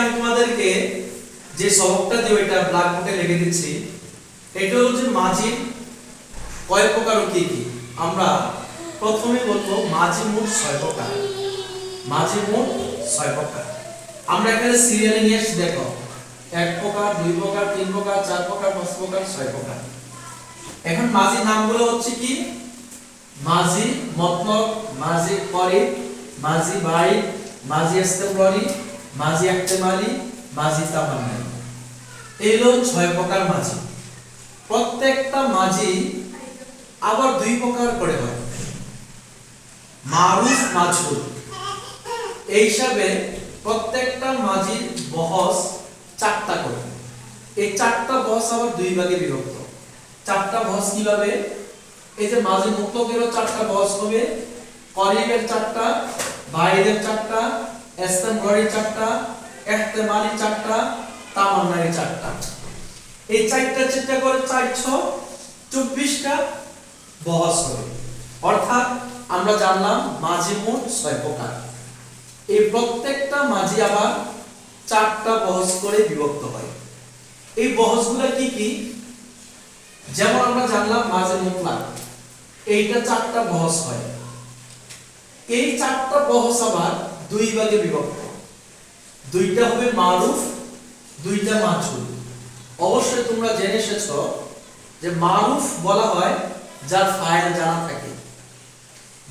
আমি তোমাদেরকে যে সবকটা দিয়ে এটা ব্ল্যাকবোর্ডে লিখে দিচ্ছি। এটা হলো যে মাঝি। কয় প্রকার কি কি? আমরা প্রথমে বলব মাঝি মোট ছয় প্রকার। মাঝি মোট ছয় প্রকার। আমরা এখানে সিরিয়ালে নিয়ে এসেছি দেখো। এক প্রকার, দুই প্রকার, তিন প্রকার, চার প্রকার, পাঁচ প্রকার, ছয় প্রকার। এখন মাঝি নামগুলো হচ্ছে কি? মাঝি মতলব, মাঝি করিব মাঝি বাড়ি মাঝি ইস্তেমরি মাঝি একতেমালি মাঝি তামান্নাই এই হলো ছয় প্রকার মাঝি। প্রত্যেকটা মাঝি আবার দুই প্রকার করে হয়। মারুফ মাঝুর এই হিসাবে প্রত্যেকটা মাঝির বহস চারটা করে। এই চারটা বহস আবার দুই ভাগে বিভক্ত। চারটা বহস কীভাবে? এই যে মাঝি মুক্তকেরও চারটা বহস হবে করিবের চারটা, বাইরের চারটা এস্তেমগড়ির চারটা এহতেমালি চারটা, তামান্নারি চারটা। এই চারটা চিন্তা করে চারশো চব্বিশটা বহস হবে অর্থাৎ আমরা জানলাম মাঝি মোট ছয় প্রকার। এই প্রত্যেকটা মাঝি আবার চারটা বহস করে বিভক্ত হয়। এই বহসগুলো কি কি? যেমন আমরা জানলাম মাঝে মুতলাক এইটা চারটা বহস হয়। এই চারটা বহস আবার দুই ভাগে বিভক্ত। দুইটা হবে মারুফ, দুইটা মাছুল। অবশ্যই তোমরা জেনে এসেছ যে মারুফ বলা হয় যার ফাইল জানা থাকে।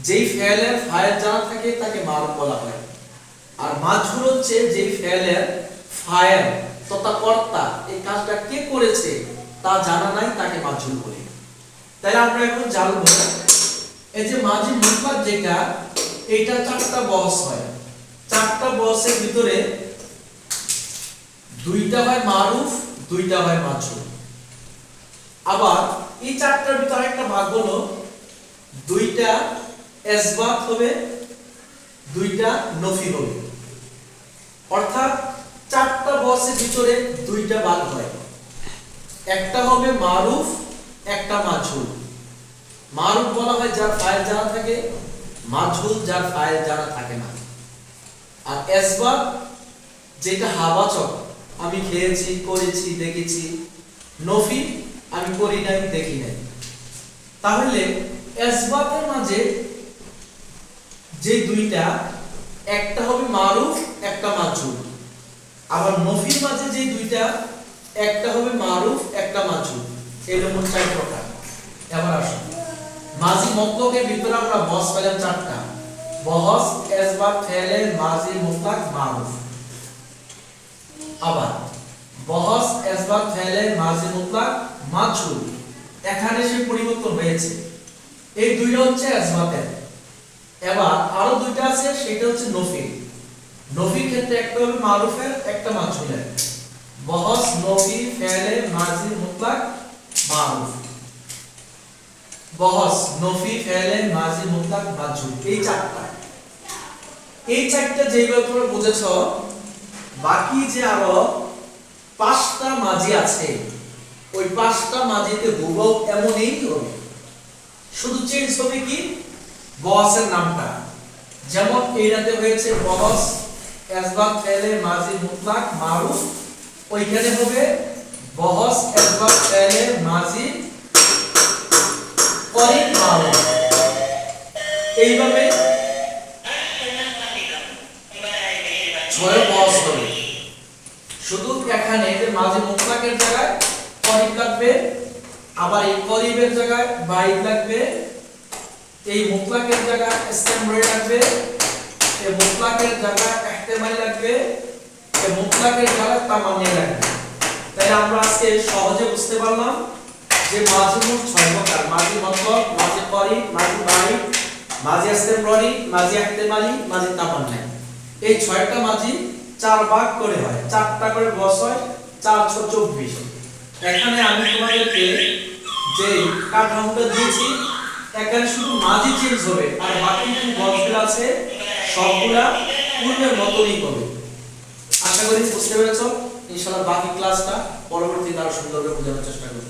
যেই ফেলের ফাইল জানা থাকে তাকে মারুফ বলা হয়। আর মাঝুর হচ্ছে যেই ফেলের ফাইল তথা কর্তা এই কাজটা কে করেছে তা জানা নাই, তাকে মাঝুর বলে। তাই আমরা এখন জানব, এই যে মাঝি মুতলাক যেটা এটা চারটা বস হয়। বহসের ভিতরে দুইটা হয় মারুফ, দুইটা হয় মাঝুর আবার এই চারটার ভিতরে একটা ভাগ হলো, দুইটা এসবাত হবে, দুইটা নফি হবে। অর্থাৎ চারটা বসের ভিতরে দুইটা ভাগ হয়। একটা হবে মারুফ, একটা মাঝুল মারুফ বলা হয় যার ফাইল জানা থাকে মাঝুল যার ফাইল জানা থাকে না। আর এসবাব যেটা হাবাচক আমি খেয়েছি, করেছি, দেখেছি। নফি আমি করি নাই, দেখি নাই। তাহলে এসবাতের মাঝে যে দুইটা, একটা হবে মারুফ, একটা মাঝুল আবার নফির মাঝে যে দুইটা, একটা হবে মারুফ, একটা মাঝুল এর মোট চার প্রকার। এবার আসুন। মাঝি মতলকের ভিতরে আমরা বস পেলাম চারটা। বহস এসবাব ফেলে মাঝি মুতলাক মারুফ আবার, বহস এসবাব ফেলে মাঝি মুতলাক মাঝুল এখানে সে পরিবর্তন হয়েছে। এই দুইটা হচ্ছে এসবাতের এবার আরও দুইটা আছে, সেটা হচ্ছে নফি নফির ক্ষেত্রে একটা হবে মারুফের, একটা মাঝুলের বহস নফি ফেলে মাঝি মুতলাক মারুফ বহস নফি ফেলে মাঝি মুতলাক মাঝুল এই চারটা। এই চারটা যেগুলো তোমরা বুঝেছ, বাকি যে আরও পাঁচটা মাঝি আছে, ওই পাঁচটা মাঝিতে হুবহু এমনই হবে। শুধু চেঞ্জ হবে কি? বসের নামটা। যেমন এইটাতে হয়েছে বস এসবাব ফেলে মাঝি মুতলাক, মারুফ। ওইখানে হবে বহস এসবাব ফেলে মাঝি করিম মারুফ এইভাবে ছয় বস হবে শুধু এখানে যে মাঝি মুতলাকের জায়গায় করিম লাগবে, আবার এই করিবের জায়গায় বাইক লাগবে, এই মুতলাকের জায়গায় ইস্তেমরি লাগবে, এই মুতলাকের জায়গায় ইহতিমালি লাগবে, এই মুতলাকের জায়গায় তামান্নি লাগবে। তাই আমরা আজকে সহজে বুঝতে পারলাম যে মাঝে মোট ছয় প্রকার। মাঝে মতলব মাঝে করি মাঝে বাড়ি, মাঝি ইস্তেমরি মাঝি ইহতিমালি মাঝি তামান্নি এই ছয়টা মাঝি চার ভাগ করে হয়। চারটা করে বস হয়, চার চারশো চব্বিশ। এখানে আমি তোমাদেরকে যে কাঠামোটা দিয়েছি, এখানে শুধু মাঝি চেঞ্জ হবে, আর বাকি যে বলগুলো আছে, সবগুলা পূর্বের মতনই হবে। আশা করি বুঝতে পেরেছ? ইনশাআল্লাহ বাকি ক্লাসটা পরবর্তীতে আরও সুন্দরভাবে বোঝানোর চেষ্টা করব।